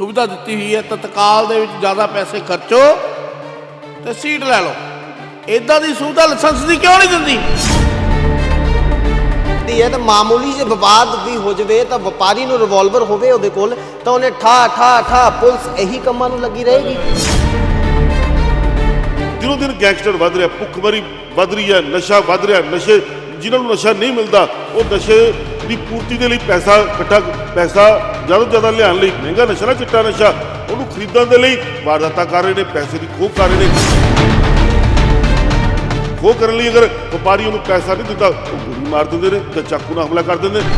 ਸੁਵਿਧਾ ਦਿੱਤੀ ਹੋਈ ਹੈ ਤਤਕਾਲ ਦੇ ਵਿੱਚ ਜ਼ਿਆਦਾ ਪੈਸੇ ਖਰਚੋ ਤੇ ਸੀਟ ਲੈ ਲਓ। ਇਦਾਂ ਦੀ ਸੁਵਿਧਾ ਲਾਇਸੈਂਸ ਦੀ ਕਿਉਂ ਨਹੀਂ ਦਿੰਦੀ? ਦੀ ਹੈ ਤਾਂ ਮਾਮੂਲੀ ਜੇ ਵਿਵਾਦ ਵੀ ਹੋ ਜਵੇ ਤਾਂ ਵਪਾਰੀ ਨੂੰ ਰਿਵਾਲਵਰ ਹੋਵੇ ਉਹਦੇ ਕੋਲ ਤਾਂ ਉਹਨੇ ਠਾ ਠਾ ਠਾ ਪੁਲਿਸ ਇਹੀ ਕੰਮਾਂ ਨੂੰ ਲੱਗੀ ਰਹੇਗੀ। ਦਿਨੋਂ ਦਿਨ ਗੈਂਗਸਟਰ ਵੱਧ ਰਿਹਾ ਭੁੱਖਮਰੀ ਵੱਧ ਰਹੀ ਹੈ ਨਸ਼ਾ ਵੱਧ ਰਿਹਾ ਨਸ਼ੇ ਜਿਨ੍ਹਾਂ ਨੂੰ ਨਸ਼ਾ ਨਹੀਂ ਮਿਲਦਾ ਉਹ ਨਸ਼ੇ ਦੀ ਪੂਰਤੀ ਦੇ ਲਈ ਪੈਸਾ ਇਕੱਠਾ ਪੈਸਾ ਜ਼ਿਆਦਾ ਤੋਂ ਜ਼ਿਆਦਾ ਲਿਆਉਣ ਲਈ ਮਹਿੰਗਾ ਨਸ਼ਾ ਨਾ ਚਿੱਟਾ ਨਸ਼ਾ, ਉਹਨੂੰ ਖਰੀਦਣ ਦੇ ਲਈ ਵਾਰਦਾਤਾਂ ਕਰ ਰਹੇ ਨੇ, ਪੈਸੇ ਦੀ ਖੋਹ ਕਰ ਰਹੇ ਨੇ। ਖੋਹ ਕਰਨ ਲਈ ਅਗਰ ਵਪਾਰੀ ਉਹਨੂੰ ਪੈਸਾ ਨਹੀਂ ਦਿੰਦਾ, ਉਹ ਗੋਲੀ ਮਾਰ ਦਿੰਦੇ ਨੇ ਜਾਂ ਚਾਕੂ ਨਾਲ ਹਮਲਾ ਕਰ ਦਿੰਦੇ ਨੇ।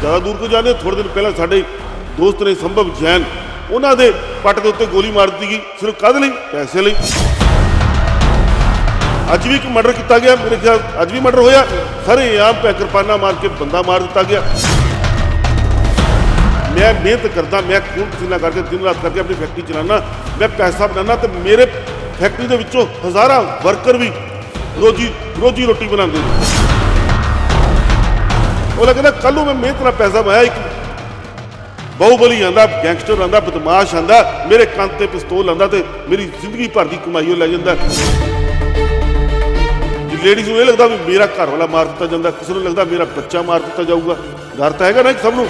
ਜ਼ਿਆਦਾ ਦੂਰ ਕੋ ਜਾਂਦੇ ਥੋੜੇ ਦਿਨ ਪਹਿਲਾਂ ਸਾਡੇ ਦੋਸਤ ਨੇ ਸੰਭਵ ਜੈਨ, ਉਹਨਾਂ ਦੇ ਪੱਟ ਦੇ ਉੱਤੇ ਗੋਲੀ ਮਾਰ ਦਿੱਤੀ ਗਈ। ਸਿਰਫ ਕਾਹਦੇ ਲਈ? ਪੈਸੇ ਲਈ। ਅੱਜ ਵੀ ਇੱਕ ਮਰਡਰ ਕੀਤਾ ਗਿਆ। ਮੇਰੇ ਖਿਆਲ ਅੱਜ ਵੀ ਮਰਡਰ ਹੋਇਆ। ਸਾਰੇ ਆਮ ਪੈ ਕਿਰਪਾਨਾ ਮਾਰ ਕੇ ਬੰਦਾ ਮਾਰ ਦਿੱਤਾ ਗਿਆ। ਮੈਂ ਮਿਹਨਤ ਕਰਦਾ, ਮੈਂ ਖੂਨ ਪਸੀਨਾ ਕਰਕੇ ਦਿਨ ਰਾਤ ਕਰਕੇ ਆਪਣੀ ਫੈਕਟਰੀ ਚਲਾਉਣਾ ਮੈਂ ਪੈਸਾ ਬਣਾਉਣਾ ਤੇ ਮੇਰੇ ਫੈਕਟਰੀ ਦੇ ਵਿੱਚੋਂ ਹਜ਼ਾਰਾਂ ਵਰਕਰ ਵੀ ਰੋਜੀ ਰੋਜੀ ਰੋਟੀ ਬਣਾਉਂਦੇ ਨੇ। ਉਹ ਲੱਗਦਾ ਕੱਲ ਨੂੰ ਮੈਂ ਮਿਹਨਤ ਨਾਲ ਪੈਸਾ ਬਣਾਇਆ, ਇੱਕ ਬਹੁਬਲੀ ਆਂਦਾ ਗੈਂਗਸਟਰ ਆਂਦਾ ਬਦਮਾਸ਼ ਆਂਦਾ ਮੇਰੇ ਕੰਨ ਤੇ ਪਿਸਤੌਲ ਆਂਦਾ ਤੇ ਮੇਰੀ ਜ਼ਿੰਦਗੀ ਭਰ ਦੀ ਕਮਾਈ ਉਹ ਲੈ ਜਾਂਦਾ। ਲੇਡੀਜ਼ ਨੂੰ ਇਹ ਲੱਗਦਾ ਵੀ ਮੇਰਾ ਘਰ ਵਾਲਾ ਮਾਰ ਦਿੱਤਾ ਜਾਂਦਾ, ਕਿਸੇ ਨੂੰ ਲੱਗਦਾ ਮੇਰਾ ਬੱਚਾ ਮਾਰ ਦਿੱਤਾ ਜਾਊਗਾ, ਡਰ ਤਾਂ ਹੈਗਾ ਨਾ ਸਭ ਨੂੰ।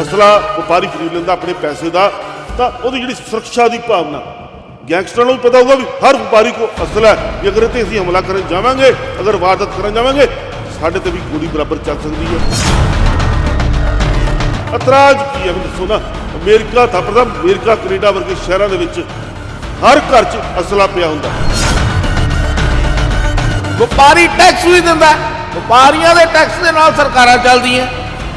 ਅਸਲਾ ਵਪਾਰੀ ਖਰੀਦ ਲੈਂਦਾ, ਆਪਣੇ ਪੈਸੇ ਦਾ, ਤਾਂ ਉਹਦੀ ਜਿਹੜੀ ਸੁਰੱਖਿਆ ਦੀ ਭਾਵਨਾ। ਗੈਂਗਸਟਰਾਂ ਨੂੰ ਵੀ ਪਤਾ ਹੋਊਗਾ ਵੀ ਹਰ ਵਪਾਰੀ ਕੋ ਅਸਲ ਹੈ ਵੀ ਅਗਰ ਇਹ ਤੇ ਅਸੀਂ ਹਮਲਾ ਕਰਨ ਜਾਵਾਂਗੇ, ਅਗਰ ਵਾਰਦਾਤ ਕਰਨ ਜਾਵਾਂਗੇ, ਸਾਡੇ ਤੇ ਵੀ ਗੋਲੀ ਬਰਾਬਰ ਚੱਲ ਸਕਦੀ ਹੈ। ਇਤਰਾਜ਼ ਕੀ ਹੈ? ਮੈਨੂੰ ਦੱਸੋ ਨਾ। ਅਮਰੀਕਾ ਥੱਪਦਾ ਅਮਰੀਕਾ, ਕੈਨੇਡਾ ਵਰਗੇ ਸ਼ਹਿਰਾਂ ਦੇ ਵਿੱਚ ਹਰ ਘਰ 'ਚ ਅਸਲਾ ਪਿਆ ਹੁੰਦਾ। ਵਪਾਰੀ ਟੈਕਸ ਵੀ ਦਿੰਦਾ ਵਪਾਰੀਆਂ ਦੇ ਟੈਕਸ ਦੇ ਨਾਲ ਸਰਕਾਰਾਂ ਚੱਲਦੀਆਂ।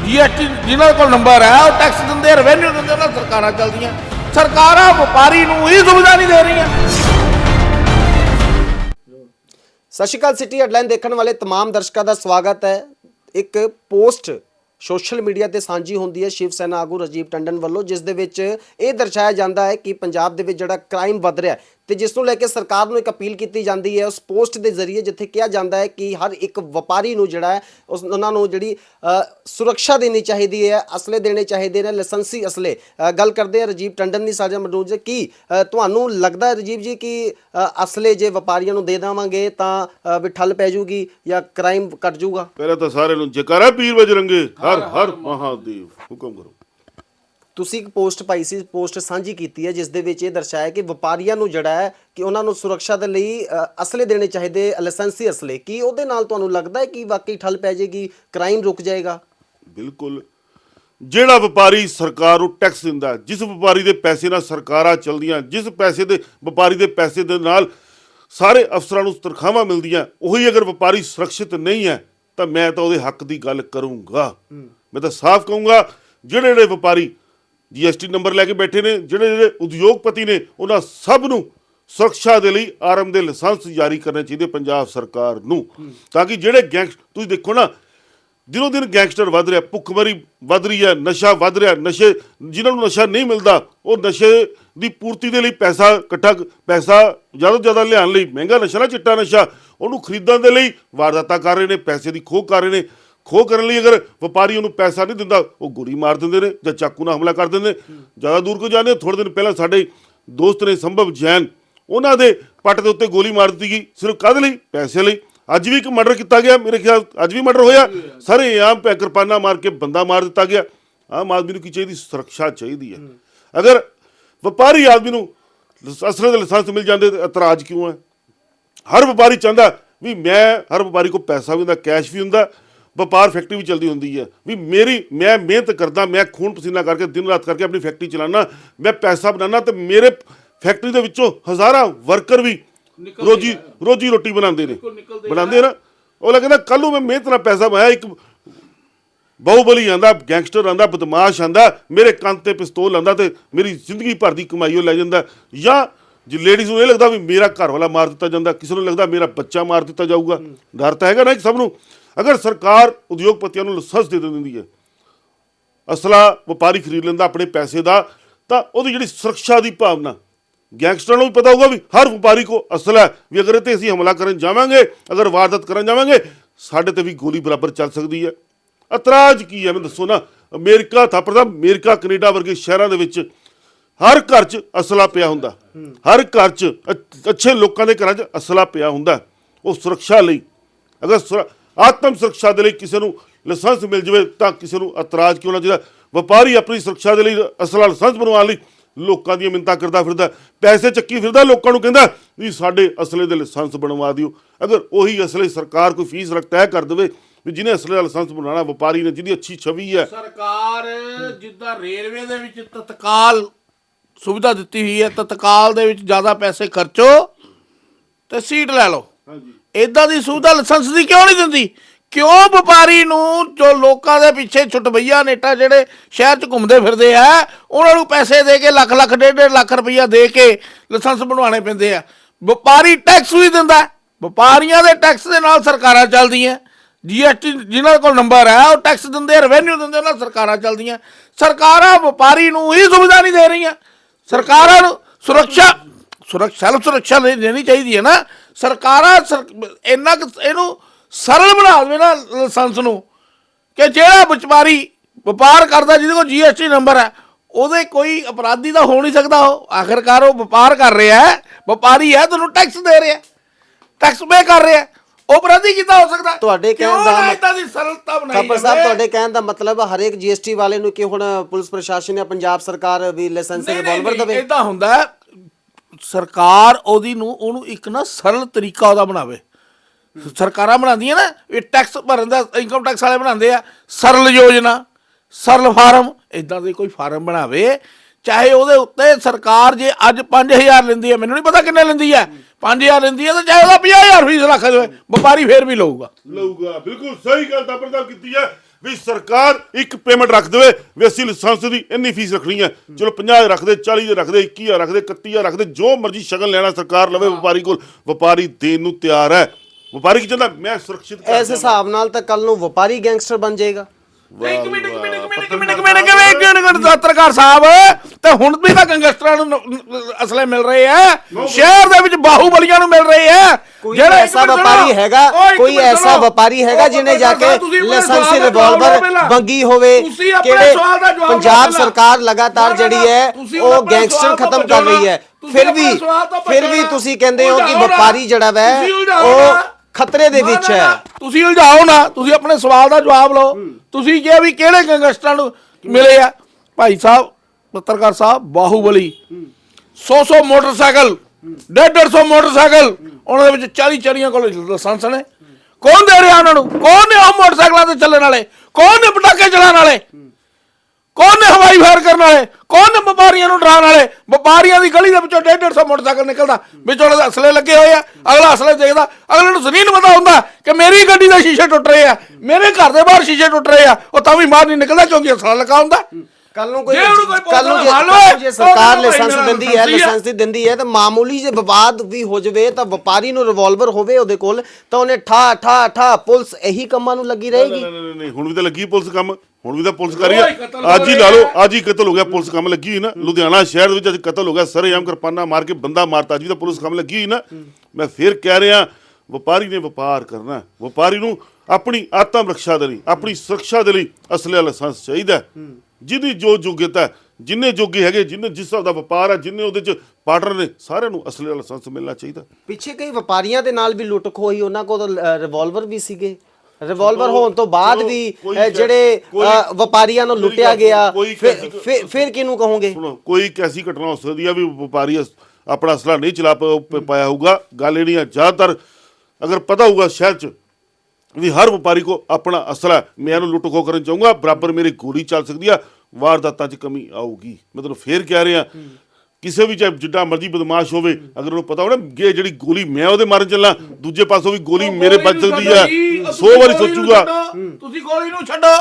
ਜੀਐਸਟੀ ਜਿਨ੍ਹਾਂ ਕੋਲ ਨੰਬਰ ਹੈ ਉਹ ਟੈਕਸ ਦਿੰਦੇ ਰੈਵਨਿਊ ਦਿੰਦੇ ਉਹਨਾਂ ਸਰਕਾਰਾਂ ਚੱਲਦੀਆਂ ਸਰਕਾਰਾਂ ਵਪਾਰੀ ਨੂੰ ਇਹ ਸੁਵਿਧਾ ਨਹੀਂ ਦੇ ਰਹੀਆਂ ਸਤਿ ਸ਼੍ਰੀ ਅਕਾਲ ਸਿਟੀ ਹੈਡਲਾਈਨ ਦੇਖਣ ਵਾਲੇ तमाम ਦਰਸ਼ਕਾਂ ਦਾ ਸਵਾਗਤ ਹੈ ਇੱਕ ਪੋਸਟ ਸੋਸ਼ਲ ਮੀਡੀਆ ਤੇ ਸਾਂਝੀ ਹੁੰਦੀ ਹੈ ਸ਼ਿਵ ਸੈਨਾ ਆਗੂ ਰਾਜੀਵ ਟੰਡਨ ਵੱਲੋਂ ਜਿਸ ਦੇ ਵਿੱਚ ਇਹ ਦਰਸਾਇਆ ਜਾਂਦਾ ਹੈ ਕਿ ਪੰਜਾਬ ਦੇ ਵਿੱਚ ਜਿਹੜਾ ਕ੍ਰਾਈਮ ਵੱਧ ਰਿਹਾ ਹੈ ਤੇ ਜਿਸ ਨੂੰ ਲੈ ਕੇ ਸਰਕਾਰ ਨੂੰ ਇੱਕ ਅਪੀਲ ਕੀਤੀ ਜਾਂਦੀ ਹੈ ਉਸ ਪੋਸਟ ਦੇ ਜ਼ਰੀਏ ਜਿੱਥੇ ਕਿਹਾ ਜਾਂਦਾ ਹੈ ਕਿ ਹਰ ਇੱਕ ਵਪਾਰੀ ਨੂੰ ਜਿਹੜਾ ਹੈ ਉਸ ਉਹਨਾਂ ਨੂੰ ਜਿਹੜੀ ਸੁਰੱਖਿਆ ਦੇਣੀ ਚਾਹੀਦੀ ਹੈ ਅਸਲੇ ਦੇਣੇ ਚਾਹੀਦੇ ਨੇ ਲਾਇਸੈਂਸੀ ਅਸਲੇ। ਗੱਲ ਕਰਦੇ ਹਾਂ ਰਾਜੀਵ ਟੰਡਨ ਦੀ ਸਾਜਾ ਮਨੋਜ ਕੀ ਤੁਹਾਨੂੰ ਲੱਗਦਾ ਹੈ ਰਾਜੀਵ ਜੀ ਕਿ ਅਸਲੇ ਜੇ ਵਪਾਰੀਆਂ ਨੂੰ ਦੇ ਦੇਵਾਂਗੇ ਤਾਂ ਅ, ਵੀ ਠੱਲ ਪੈ ਜੂਗੀ ਜਾਂ ਕ੍ਰਾਈਮ ਘਟ ਜੂਗਾ? ਪਹਿਲਾਂ ਤਾਂ ਸਾਰਿਆਂ ਨੂੰ ਜਕਾਰਾ ਪੀਰ ਬਜਰੰਗੇ ਹਰ ਹਰ ਮਹਾਦੇਵ ਹੁਕਮ ਕਰੋ। ਤੁਸੀਂ ਇੱਕ ਪੋਸਟ ਪਾਈ ਸੀ ਪੋਸਟ ਸਾਂਝੀ ਕੀਤੀ ਹੈ ਜਿਸ ਦੇ ਵਿੱਚ ਇਹ ਦਰਸਾਇਆ ਕਿ ਵਪਾਰੀਆਂ ਨੂੰ ਜਿਹੜਾ ਹੈ ਕਿ ਉਹਨਾਂ ਨੂੰ ਸੁਰੱਖਿਆ ਦੇ ਲਈ ਅਸਲੇ ਦੇਣੇ ਚਾਹੀਦੇ ਲਾਇਸੈਂਸੀ ਅਸਲੇ। ਕੀ ਉਹਦੇ ਨਾਲ ਤੁਹਾਨੂੰ ਲੱਗਦਾ ਹੈ ਕਿ ਵਾਕਈ ਠੱਲ ਪੈ ਜਾਏਗੀ ਕ੍ਰਾਈਮ ਰੁਕ ਜਾਏਗਾ? ਬਿਲਕੁਲ। ਜਿਹੜਾ ਵਪਾਰੀ ਸਰਕਾਰ ਨੂੰ ਟੈਕਸ ਦਿੰਦਾ ਜਿਸ ਵਪਾਰੀ ਦੇ ਪੈਸੇ ਨਾਲ ਸਰਕਾਰਾਂ ਚਲਦੀਆਂ ਜਿਸ ਪੈਸੇ ਦੇ ਵਪਾਰੀ ਦੇ ਪੈਸੇ ਦੇ ਨਾਲ ਸਾਰੇ ਅਫਸਰਾਂ ਨੂੰ ਤਨਖਾਹਾਂ ਮਿਲਦੀਆਂ ਉਹੀ ਅਗਰ ਵਪਾਰੀ ਸੁਰੱਖਿਅਤ ਨਹੀਂ ਹੈ ਤਾਂ ਮੈਂ ਤਾਂ ਉਹਦੇ ਹੱਕ ਦੀ ਗੱਲ ਕਰੂੰਗਾ। ਮੈਂ ਤਾਂ ਸਾਫ਼ ਕਹੂੰਗਾ ਜਿਹੜੇ ਜਿਹੜੇ ਵਪਾਰੀ ਜੀਐਸਟੀ ਨੰਬਰ ਲੈ ਕੇ ਬੈਠੇ ਨੇ, ਜਿਹੜੇ ਜਿਹੜੇ ਉਦਯੋਗਪਤੀ ਨੇ, ਉਹਨਾਂ ਸਭ ਨੂੰ ਸੁਰੱਖਿਆ ਦੇ ਲਈ ਆਰਮ ਦੇ ਲਾਇਸੈਂਸ ਜਾਰੀ ਕਰਨੇ ਚਾਹੀਦੇ ਪੰਜਾਬ ਸਰਕਾਰ ਨੂੰ। ਤਾਂ ਕਿ ਜਿਹੜੇ ਗੈਂਗਸਟਰ ਤੁਸੀਂ ਦੇਖੋ ਨਾ, ਦਿਨੋ ਦਿਨ ਗੈਂਗਸਟਰ ਵੱਧ ਰਿਹਾ, ਭੁੱਖਮਰੀ ਵੱਧ ਰਹੀ ਹੈ, ਨਸ਼ਾ ਵੱਧ ਰਿਹਾ, ਨਸ਼ੇ, ਜਿਨ੍ਹਾਂ ਨੂੰ ਨਸ਼ਾ ਨਹੀਂ ਮਿਲਦਾ, ਉਹ ਨਸ਼ੇ ਦੀ ਪੂਰਤੀ ਦੇ ਲਈ ਪੈਸਾ ਇਕੱਠਾ, ਪੈਸਾ ਜ਼ਿਆਦਾ ਤੋਂ ਜ਼ਿਆਦਾ ਲਿਆਉਣ ਲਈ, ਮਹਿੰਗਾ ਨਸ਼ਾ ਨਾ, ਚਿੱਟਾ ਨਸ਼ਾ, ਉਹਨੂੰ ਖਰੀਦਣ ਦੇ ਲਈ ਵਾਰਦਾਤਾਂ ਕਰ ਰਹੇ ਨੇ, ਪੈਸੇ ਦੀ ਖੋਹ ਕਰ ਰਹੇ ਨੇ। ਖੋਹ ਕਰਨ ਲਈ ਅਗਰ ਵਪਾਰੀ ਉਹਨੂੰ ਪੈਸਾ ਨਹੀਂ ਦਿੰਦਾ, ਉਹ ਗੋਲੀ ਮਾਰ ਦਿੰਦੇ ਨੇ ਜਾਂ ਚਾਕੂ ਨਾਲ ਹਮਲਾ ਕਰ ਦਿੰਦੇ ਨੇ। ਜ਼ਿਆਦਾ ਦੂਰ ਕੋ ਜਾਂਦੇ ਥੋੜੇ ਦਿਨ ਪਹਿਲਾਂ ਸਾਡੇ ਦੋਸਤ ਨੇ ਸੰਭਵ ਜੈਨ, ਉਹਨਾਂ ਦੇ ਪੱਟ ਦੇ ਉੱਤੇ ਗੋਲੀ ਮਾਰ ਦਿੱਤੀ ਗਈ, ਸਿਰਫ ਕਾਹਦੇ ਲਈ? ਪੈਸੇ ਲਈ। ਅੱਜ ਵੀ ਇੱਕ ਮਰਡਰ ਕੀਤਾ ਗਿਆ, ਮੇਰੇ ਖਿਆਲ ਅੱਜ ਵੀ ਮਰਡਰ ਹੋਇਆ। ਸਾਰੇ ਆਮ ਪੈ ਕਿਰਪਾਨਾ ਮਾਰ ਕੇ ਬੰਦਾ ਮਾਰ ਦਿੱਤਾ ਗਿਆ। ਆਮ ਆਦਮੀ ਨੂੰ ਕੀ ਚਾਹੀਦੀ? ਸੁਰੱਖਿਆ ਚਾਹੀਦੀ ਹੈ। ਅਗਰ ਵਪਾਰੀ ਆਦਮੀ ਨੂੰ ਲਸ- ਦੇ ਲਾਇਸੈਂਸ ਮਿਲ ਜਾਂਦੇ, ਤੇ ਇਤਰਾਜ਼ ਕਿਉਂ ਹੈ? ਹਰ ਵਪਾਰੀ ਚਾਹੁੰਦਾ ਵੀ ਮੈਂ ਹਰ ਵਪਾਰੀ ਕੋਲ ਪੈਸਾ ਵੀ ਹੁੰਦਾ ਕੈਸ਼ ਵੀ ਹੁੰਦਾ। ਵਪਾਰ ਫੈਕਟਰੀ ਵੀ ਚਲਦੀ ਹੁੰਦੀ ਹੈ ਵੀ ਮੇਰੀ ਮੈਂ ਮਿਹਨਤ ਕਰਦਾ ਮੈਂ ਖੂਨ ਪਸੀਨਾ ਕਰਕੇ ਦਿਨ ਰਾਤ ਕਰਕੇ ਆਪਣੀ ਫੈਕਟਰੀ ਚਲਾਉਣਾ ਮੈਂ ਪੈਸਾ ਬਣਾਉਣਾ ਤੇ ਮੇਰੇ ਫੈਕਟਰੀ ਦੇ ਵਿੱਚੋਂ ਹਜ਼ਾਰਾਂ ਵਰਕਰ ਵੀ ਰੋਜੀ ਰੋਜੀ ਰੋਟੀ ਬਣਾਉਂਦੇ ਨੇ। ਬਣਾਉਂਦੇ ਨਾ। ਉਹ ਲੱਗਦਾ ਕੱਲ ਨੂੰ ਮੈਂ ਮਿਹਨਤ ਨਾਲ ਪੈਸਾ ਬਣਾਇਆ ਇੱਕ ਬਾਹੂਬਲੀ ਆਂਦਾ ਗੈਂਗਸਟਰ ਆਂਦਾ ਬਦਮਾਸ਼ ਆਂਦਾ ਮੇਰੇ ਕੰਨ ਤੇ ਪਿਸਤੌਲ ਆਂਦਾ ਤੇ ਮੇਰੀ ਜ਼ਿੰਦਗੀ ਭਰ ਦੀ ਕਮਾਈ ਉਹ ਲੈ ਜਾਂਦਾ। ਜਾਂ ਜੇ ਲੇਡੀਜ਼ ਨੂੰ ਇਹ ਲੱਗਦਾ ਵੀ ਮੇਰਾ ਘਰ ਵਾਲਾ ਮਾਰ ਦਿੱਤਾ ਜਾਂਦਾ ਕਿਸੇ ਨੂੰ ਲੱਗਦਾ ਮੇਰਾ ਬੱਚਾ ਮਾਰ ਦਿੱਤਾ ਜਾਊਗਾ। ਡਰ ਤਾਂ ਹੈਗਾ ਨਾ ਇੱਕ ਸਭ ਨੂੰ। ਅਗਰ ਸਰਕਾਰ ਉਦਯੋਗਪਤੀਆਂ ਨੂੰ ਲਾਇਸੈਂਸ ਦੇ ਦਿੰਦੀ ਹੈ, ਅਸਲਾ ਵਪਾਰੀ ਖਰੀਦ ਲੈਂਦਾ ਆਪਣੇ ਪੈਸੇ ਦਾ, ਤਾਂ ਉਹਦੀ ਜਿਹੜੀ ਸੁਰੱਖਿਆ ਦੀ ਭਾਵਨਾ, ਗੈਂਗਸਟਰਾਂ ਨੂੰ ਵੀ ਪਤਾ ਹੋਊਗਾ ਵੀ ਹਰ ਵਪਾਰੀ ਕੋ ਅਸਲਾ ਹੈ ਵੀ ਅਗਰ ਇਹ ਤੇ ਅਸੀਂ ਹਮਲਾ ਕਰਨ ਜਾਵਾਂਗੇ, ਅਗਰ ਵਾਰਦਾਤ ਕਰਨ ਜਾਵਾਂਗੇ, ਸਾਡੇ ਤੇ ਵੀ ਗੋਲੀ ਬਰਾਬਰ ਚੱਲ ਸਕਦੀ ਹੈ। ਇਤਰਾਜ਼ ਕੀ ਹੈ? ਮੈਨੂੰ ਦੱਸੋ ਨਾ, ਅਮਰੀਕਾ ਥਾਪਰਦਾ ਅਮਰੀਕਾ, ਕੈਨੇਡਾ ਵਰਗੇ ਸ਼ਹਿਰਾਂ ਦੇ ਵਿੱਚ ਹਰ ਘਰ 'ਚ ਅਸਲਾ ਪਿਆ ਹੁੰਦਾ। ਹਰ ਘਰ 'ਚ ਅੱਛੇ ਲੋਕਾਂ ਦੇ ਘਰਾਂ 'ਚ ਅਸਲਾ ਪਿਆ ਹੁੰਦਾ। ਉਹ ਸੁਰੱਖਿਆ ਲਈ, ਅਗਰ ਸੁਰ- ਆਤਮ ਸੁਰੱਖਿਆ ਦੇ ਲਈ ਕਿਸੇ ਨੂੰ ਲਾਇਸੈਂਸ ਮਿਲ ਜਾਵੇ ਤਾਂ ਕਿਸੇ ਨੂੰ ਇਤਰਾਜ਼ ਕਿਉਂ ਨਾ ਜਿਹੜਾ ਵਪਾਰੀ ਆਪਣੀ ਸੁਰੱਖਿਆ ਦੇ ਲਈ ਅਸਲਾ ਲਾਇਸੈਂਸ ਬਣਵਾਉਣ ਲਈ ਲੋਕਾਂ ਦੀਆਂ ਮਿੰਤਾ ਕਰਦਾ ਫਿਰਦਾ ਪੈਸੇ ਚੱਕੀ ਫਿਰਦਾ ਲੋਕਾਂ ਨੂੰ ਕਹਿੰਦਾ ਵੀ ਸਾਡੇ ਅਸਲੇ ਦੇ ਲਾਇਸੈਂਸ ਬਣਵਾ ਦਿਓ। ਅਗਰ ਉਹੀ ਅਸਲੇ ਸਰਕਾਰ ਕੋਈ ਫੀਸ ਤੈਅ ਕਰ ਦੇਵੇ ਵੀ ਜਿਹਨੇ ਅਸਲੇ ਦਾ ਲਾਇਸੈਂਸ ਬਣਾਉਣਾ ਵਪਾਰੀ ਨੇ ਜਿਹਦੀ ਅੱਛੀ ਛਵੀ ਹੈ। ਸਰਕਾਰ ਜਿੱਦਾਂ ਰੇਲਵੇ ਦੇ ਵਿੱਚ ਤਤਕਾਲ ਸੁਵਿਧਾ ਦਿੱਤੀ ਹੋਈ ਹੈ ਤਤਕਾਲ ਦੇ ਵਿੱਚ ਜ਼ਿਆਦਾ ਪੈਸੇ ਖਰਚੋ ਤੇ ਸੀਟ ਲੈ ਲਓ। ਹਾਂਜੀ। ਇਦਾਂ ਦੀ ਸੁਵਿਧਾ ਲਾਇਸੈਂਸ ਦੀ ਕਿਉਂ ਨਹੀਂ ਦਿੰਦੀ? ਕਿਉਂ ਵਪਾਰੀ ਨੂੰ ਜੋ ਲੋਕਾਂ ਦੇ ਪਿੱਛੇ ਛੁਟਬਈਆ ਨੇਟਾ ਜਿਹੜੇ ਸ਼ਹਿਰ 'ਚ ਘੁੰਮਦੇ ਫਿਰਦੇ ਆ, ਉਹਨਾਂ ਨੂੰ ਪੈਸੇ ਦੇ ਕੇ ਲੱਖ ਲੱਖ, ਡੇਢ ਡੇਢ ਲੱਖ ਰੁਪਈਆ ਦੇ ਕੇ ਲਾਇਸੈਂਸ ਬਣਵਾਉਣੇ ਪੈਂਦੇ ਆ। ਵਪਾਰੀ ਟੈਕਸ ਵੀ ਦਿੰਦਾ ਵਪਾਰੀਆਂ ਦੇ ਟੈਕਸ ਦੇ ਨਾਲ ਸਰਕਾਰਾਂ ਚੱਲਦੀਆਂ ਜੀਐਸਟੀ ਜਿਨ੍ਹਾਂ ਕੋਲ ਨੰਬਰ ਹੈ, ਉਹ ਟੈਕਸ ਦਿੰਦੇ ਰੈਵਨਿਊ ਦਿੰਦੇ ਉਹਨਾਂ ਸਰਕਾਰਾਂ ਚੱਲਦੀਆਂ ਸਰਕਾਰਾਂ ਵਪਾਰੀ ਨੂੰ ਹੀ ਸੁਵਿਧਾ ਨਹੀਂ ਦੇ ਰਹੀਆਂ। ਸਰਕਾਰਾਂ ਨੂੰ ਸੁਰੱਖਿਆ ਸੁਰੱਖਿਆ, ਸੈਲਫ ਸੁਰੱਖਿਆ ਦੇ- ਦੇਣੀ ਚਾਹੀਦੀ ਹੈ ਨਾ। ਸਰਕਾਰਾਂ ਸਰ- ਇੰਨਾ ਕੁ ਇਹਨੂੰ ਸਰਲ ਬਣਾ ਦੇਵੇ ਨਾ ਲਾਇਸੈਂਸ ਨੂੰ ਕਿ ਜਿਹੜਾ ਵਪਾਰੀ ਵਪਾਰ ਕਰਦਾ ਜਿਹਦੇ ਕੋਲ ਜੀਐਸਟੀ ਨੰਬਰ ਹੈ ਉਹਦੇ ਕੋਈ ਅਪਰਾਧੀ ਤਾਂ ਹੋ ਨਹੀਂ ਸਕਦਾ ਉਹ ਆਖਰਕਾਰ ਉਹ ਵਪਾਰ ਕਰ ਰਿਹਾ ਹੈ ਵਪਾਰੀ ਹੈ ਤੁਹਾਨੂੰ ਟੈਕਸ ਦੇ ਰਿਹਾ ਟੈਕਸ ਪੇ ਕਰ ਰਿਹਾ। ਉਹ ਅਪਰਾਧੀ ਕਿੱਦਾਂ ਹੋ ਸਕਦਾ ਤੁਹਾਡੇ ਕਹਿਣ ਦਾ ਏਦਾਂ ਦੀ ਸਰਲਤਾ ਬਣਾਈ ਖਾਪਰ ਸਾਹਿਬ? ਤੁਹਾਡੇ ਕਹਿਣ ਦਾ ਮਤਲਬ ਹਰੇਕ ਜੀਐਸਟੀ ਵਾਲੇ ਨੂੰ ਕਿ ਹੁਣ ਪੁਲਿਸ ਪ੍ਰਸ਼ਾਸਨ ਜਾਂ ਪੰਜਾਬ ਸਰਕਾਰ ਵੀ ਲਾਇਸੈਂਸ ਰਿਵਾਲਵਰ ਦੇਵੇ ਇਦਾਂ ਹੁੰਦਾ ਹੈ, ਸਰਕਾਰ ਉਹਦੀ ਨੂੰ, ਉਹਨੂੰ ਇੱਕ ਨਾ ਸਰਲ ਤਰੀਕਾ ਉਹਦਾ ਬਣਾਵੇ। ਸਰਕਾਰਾਂ ਬਣਾਉਂਦੀਆਂ ਨਾ, ਇਹ ਟੈਕਸ ਭਰਨ ਦਾ ਇਨਕਮ ਟੈਕਸ ਵਾਲੇ ਬਣਾਉਂਦੇ ਆ, ਸਰਲ ਯੋਜਨਾ, ਸਰਲ ਫਾਰਮ ਇਦਾਂ ਦੇ ਕੋਈ ਫਾਰਮ ਬਣਾਵੇ, ਚਾਹੇ ਉਹਦੇ ਉੱਤੇ ਸਰਕਾਰ ਜੇ ਅੱਜ 5000 ਲੈਂਦੀ ਹੈ, ਮੈਨੂੰ ਨਹੀਂ ਪਤਾ ਕਿੰਨੇ ਲੈਂਦੀ ਹੈ 5000 ਲੈਂਦੀ ਹੈ ਤਾਂ ਚਾਹੇ ਉਹਦਾ 50000 ਫੀਸ ਰੱਖ ਦੇਵੇ, ਵਪਾਰੀ ਫੇਰ ਵੀ ਲਊਗਾ। ਲਊਗਾ, ਬਿਲਕੁਲ ਸਹੀ ਗੱਲ ਤਾਂ ਪ੍ਰਧਾਨ ਕੀਤੀ ਹੈ। ਵੀ ਸਰਕਾਰ ਇੱਕ ਪੇਮੈਂਟ ਰੱਖ ਦੇਵੇ ਵੀ ਅਸੀਂ ਲਾਇਸੈਂਸ ਦੀ ਇੰਨੀ ਫੀਸ ਰੱਖਣੀ ਹੈ। ਚਲੋ 50 ਰੱਖ ਦੇ 40 ਦੇ ਰੱਖ ਦੇ 21 ਰੱਖ ਦੇ 31 ਰੱਖ ਦੇ ਜੋ ਮਰਜ਼ੀ ਸ਼ਗਨ ਲੈਣਾ ਸਰਕਾਰ ਲਵੇ ਵਪਾਰੀ ਕੋਲ ਵਪਾਰੀ ਦੇਣ ਨੂੰ ਤਿਆਰ ਹੈ। ਵਪਾਰੀ ਕੀ ਚਾਹੁੰਦਾ? ਮੈਂ ਸੁਰੱਖਿਅਤ ਕਰ ਇਸ ਹਿਸਾਬ ਨਾਲ ਤਾਂ ਕੱਲ ਨੂੰ ਵਪਾਰੀ ਗੈਂਗਸਟਰ ਬਣ ਜਾਏਗਾ। ਇੱਕ ਮਿੰਟ ਇੱਕ ਮਿੰਟ ਮਿੰਟ ਇੱਕ ਮਿੰਟ ਇੱਕ ਮਿੰਟ ਕਿਵੇਂ ਇੱਕ ਮਿੰਟ, ਇੱਕ ਮਿੰਟ ਪੱਤਰਕਾਰ ਸਾਹਿਬ ਤੇ ਹੁਣ ਵੀ ਤਾਂ ਗੰਗਸਟਰਾਂ ਨੂੰ ਨ- ਨ- ਅਸਲੇ ਮਿਲ ਰਹੇ ਆ ਸ਼ਹਿਰ ਦੇ ਵਿੱਚ ਬਾਹੂਬਲੀਆਂ ਨੂੰ ਮਿਲ ਰਹੇ ਆ ਕੋਈ ਇੱਕ ਐਸਾ ਮਿੰਟ ਵਪਾਰੀ ਸੁਣੋ। ਹੈਗਾ ਓਏ ਇੱਕ ਕੋਈ ਮਿੰਟ ਐਸਾ ਸੁਣੋ। ਵਪਾਰੀ ਹੈਗਾ ਉਹ ਜਿਹਨੇ ਜਾ ਕੇ ਤੁਸੀਂ ਆਪਣੇ ਲਾਇਸੈਂਸੀ ਸਵਾਲ ਦਾ ਜਵਾਬ ਦਿਓ ਰਿਵਾਲਵਰ ਪਹਿਲਾਂ। ਬੰਗੀ ਹੋਵੇ ਤੁਸੀਂ ਆਪਣੇ ਕਿਹੜੇ ਸਵਾਲ ਦਾ ਜਵਾਬ ਦਿਓ ਪੰਜਾਬ ਪਹਿਲਾਂ। ਸਰਕਾਰ ਲਗਾਤਾਰ ਨਾ, ਨਾ, ਜਿਹੜੀ ਹੈ ਉਹ ਆਪਣੇ ਗੈਂਗਸਟਰ ਸਵਾਲ ਤੋਂ ਖਤਮ ਕਰ ਰਹੀ ਹੈ ਫਿਰ ਵੀ ਸਵਾਲ ਤੋਂ ਫਿਰ ਵੀ। ਤੁਸੀਂ ਕਹਿੰਦੇ ਹੋ ਕਿ ਉਲਝਾਓ ਨਾ। ਵਪਾਰੀ ਜਿਹੜਾ ਵੈ ਤੁਸੀਂ ਉਲਝਾਓ ਉਹ ਨਾ। ਖਤਰੇ ਦੇ ਵਿੱਚ ਹੈ। ਤੁਸੀਂ ਉਲਝਾਓ ਨਾ ਤੁਸੀਂ ਆਪਣੇ ਸਵਾਲ ਦਾ ਜਵਾਬ ਲਓ। ਤੁਸੀਂ ਕਿਹਾ ਵੀ ਕਿਹੜੇ ਗੈਂਗਸਟਰਾਂ ਨੂੰ ਮਿਲੇ ਆ? ਭਾਈ ਸਾਹਿਬ ਪੱਤਰਕਾਰ ਸਾਹਿਬ ਬਾਹੂਬਲੀ। 100 100 ਮੋਟਰਸਾਈਕਲ 150 150 ਮੋਟਰਸਾਈਕਲ ਉਹਨਾਂ ਦੇ ਵਿੱਚ 40 40 ਕੋਲ ਲਾਇਸੈਂਸ ਨੇ। ਕੌਣ ਦੇ ਰਿਹਾ ਉਹਨਾਂ ਨੂੰ? ਕੌਣ ਨੇ ਉਹ ਮੋਟਰਸਾਈਕਲਾਂ ਤੇ ਚੱਲਣ ਵਾਲੇ? ਕੌਣ ਨੇ ਪਟਾਕੇ ਚਲਾਉਣ ਵਾਲੇ? ਕੌਣ ਨੇ ਹਵਾਈ ਫਾਇਰ ਕਰਨ ਵਾਲੇ? ਕੌਣ ਨੇ ਵਪਾਰੀਆਂ ਨੂੰ ਡਰਾਉਣ ਵਾਲੇ? ਵਪਾਰੀਆਂ ਦੀ ਗਲੀ ਦੇ ਵਿੱਚੋਂ 150 ਮੋਟਰਸਾਈਕਲ ਨਿਕਲਦਾ। ਵਿੱਚ ਉਹਨਾਂ ਅਸਲੇ ਲੱਗੇ ਹੋਏ ਆ, ਅਗਲਾ ਅਸਲੇ ਦੇਖਦਾ। ਅਗਲੇ ਨੂੰ ਜ਼ਮੀਨ ਪਤਾ ਹੁੰਦਾ ਕਿ ਮੇਰੀ ਗੱਡੀ ਦੇ ਸ਼ੀਸ਼ੇ ਟੁੱਟ ਰਹੇ ਆ, ਮੇਰੇ ਘਰ ਦੇ ਬਾਹਰ ਸ਼ੀਸ਼ੇ ਟੁੱਟ ਰਹੇ ਆ, ਉਹ ਤਾਂ ਵੀ ਬਾਹਰ ਨਹੀਂ ਨਿਕਲਦਾ ਕਿਉਂਕਿ ਅਸਲਾ ਲੱਗਾ ਹੁੰਦਾ। ਕੱਲ ਨੂੰ ਕੋਈ ਜੇ ਉਹਨੂੰ ਕੋਈ ਕੱਲ ਨੂੰ ਜੇ ਨੂੰ ਸਰਕਾਰ ਉਹ ਲਾਇਸੈਂਸ ਭਾਈ ਦਿੰਦੀ ਹੈ ਮੇਰਾ ਲਾਇਸੈਂਸ ਦੀ ਦਿੰਦੀ ਹੈ ਤਾਂ ਮਾਮੂਲੀ ਜੇ ਵਿਵਾਦ ਵੀ ਹੋ ਜਵੇ ਤਾਂ ਵਪਾਰੀ ਨੂੰ ਰਿਵਾਲਵਰ ਹੋਵੇ ਉਹਦੇ ਕੋਲ ਤਾਂ ਉਹਨੇ ਠਾ ਠਾ ਠਾ ਪੁਲਿਸ ਇਹੀ ਕੰਮਾਂ ਨੂੰ ਲੱਗੀ ਰਹੇਗੀ। ਨਹੀਂ ਨਹੀਂ ਨਹੀਂ ਹੁਣ ਵੀ ਤਾਂ ਲੱਗੀ ਪੁਲਿਸ ਕੰਮ ਹੁਣ ਵੀ ਤਾਂ ਪੁਲਿਸ ਕਰ ਰਹੀ ਰੋਜ਼ ਕਤਲ ਹੈ ਹੋ ਅੱਜ ਹੀ ਲਾ ਲਓ ਆ। ਅੱਜ ਹੀ ਕਤਲ ਹੋ ਗਿਆ ਪੁਲਿਸ ਕੰਮ ਲੱਗੀ ਹੋਈ ਨਾ। ਲੁਧਿਆਣਾ ਸ਼ਹਿਰ ਦੇ ਵਿੱਚ ਅੱਜ ਕਤਲ ਹੋ ਗਿਆ ਸਰੇਆਮ ਕਿਰਪਾਨਾਂ ਮਾਰ ਕੇ ਬੰਦਾ ਮਾਰਤਾ ਅੱਜ ਵੀ ਤਾਂ ਪੁਲਿਸ ਕੰਮ ਲੱਗੀ ਹੋਈ ਨਾ। ਮੈਂ ਫਿਰ ਕਹਿ ਰਿਹਾ ਵਪਾਰੀ ਨੇ ਵਪਾਰ ਕਰਨਾ ਵਪਾਰੀ ਨੂੰ ਆਪਣੀ ਆਤਮ ਰੱਖਿਆ ਦੇ ਲਈ ਆਪਣੀ ਸੁਰੱਖਿਆ ਦੇ ਲਈ ਅਸਲੇ ਲਾਇਸੈਂਸ ਚਾਹੀਦਾ ਹੈ। ਜਿਹਦੀ ਜੋ ਯੋਗਤਾ ਜਿੰਨੇ ਜੋਗੇ ਹੈਗੇ ਜਿੰਨੇ ਜਿਸ ਹਿਸਾਬ ਦਾ ਵਪਾਰ ਹੈ ਜਿੰਨੇ ਉਹਦੇ ਚ ਪਾਰਟਨਰ ਨੇ ਸਾਰਿਆਂ ਨੂੰ ਅਸਲੇ ਲਾਇਸੈਂਸ ਮਿਲਣਾ ਚਾਹੀਦਾ। ਪਿੱਛੇ ਕਈ ਵਪਾਰੀਆਂ ਦੇ ਨਾਲ ਵੀ ਲੁੱਟ ਖੋਹੀ ਉਹਨਾਂ ਕੋਲ ਰਿਵਾਲਵਰ ਵੀ ਸੀਗੇ। ਰਿਵਾਲਵਰ ਹੋਣ ਤੋਂ ਬਾਅਦ ਵੀ ਜਿਹੜੇ ਵਪਾਰੀਆਂ ਨੂੰ ਲੁੱਟਿਆ ਗਿਆ। ਫਿਰ ਕਿਹਨੂੰ ਕਹੋਗੇ? ਸੁਣੋ ਕੋਈ ਕੈਸੀ ਘਟਨਾ ਹੋ ਸਕਦੀ ਆ ਵੀ ਵਪਾਰੀ ਆਪਣਾ ਅਸਲਾ ਨਹੀਂ ਚਲਾ ਪਾਇਆ ਹੋਊਗਾ। ਗੱਲ ਇਹ ਨਹੀਂ ਆ ਜ਼ਿਆਦਾਤਰ ਅਗਰ ਪਤਾ ਹੋਊਗਾ ਸ਼ਹਿਰ 'ਚ ਵੀ ਹਰ ਵਪਾਰੀ ਕੋ ਆਪਣਾ ਅਸਲਾ ਮੈਂ ਇਹਨੂੰ ਲੁੱਟ ਖੋ ਕਰਨ ਚਾਹੂੰਗਾ ਬਰਾਬਰ ਮੇਰੀ ਗੋਲੀ ਚੱਲ ਸਕਦੀ ਆ। ਵਾਰਦਾਤਾਂ 'ਚ ਕਮੀ ਆਊਗੀ। ਮੈਂ ਤੁਹਾਨੂੰ ਫੇਰ ਕਹਿ ਰਿਹਾ ਕਿਸੇ ਵੀ ਚਾਹੇ ਜਿੱਡਾ ਮਰਜ਼ੀ ਬਦਮਾਸ਼ ਹੋਵੇ ਅਗਰ ਉਹਨੂੰ ਪਤਾ ਨਾ ਕਿ ਇਹ ਜਿਹੜੀ ਗੋਲੀ ਮੈਂ ਉਹਦੇ ਮਾਰਨ ਚੱਲਾਂ ਦੂਜੇ ਪਾਸੋਂ ਵੀ ਗੋਲੀ ਮੇਰੇ ਵੱਜ ਸਕਦੀ ਆ 100 ਵਾਰੀ ਸੋਚੂਗਾ। ਤੁਸੀਂ ਗੋਲੀ ਨੂੰ ਛੱਡੋ।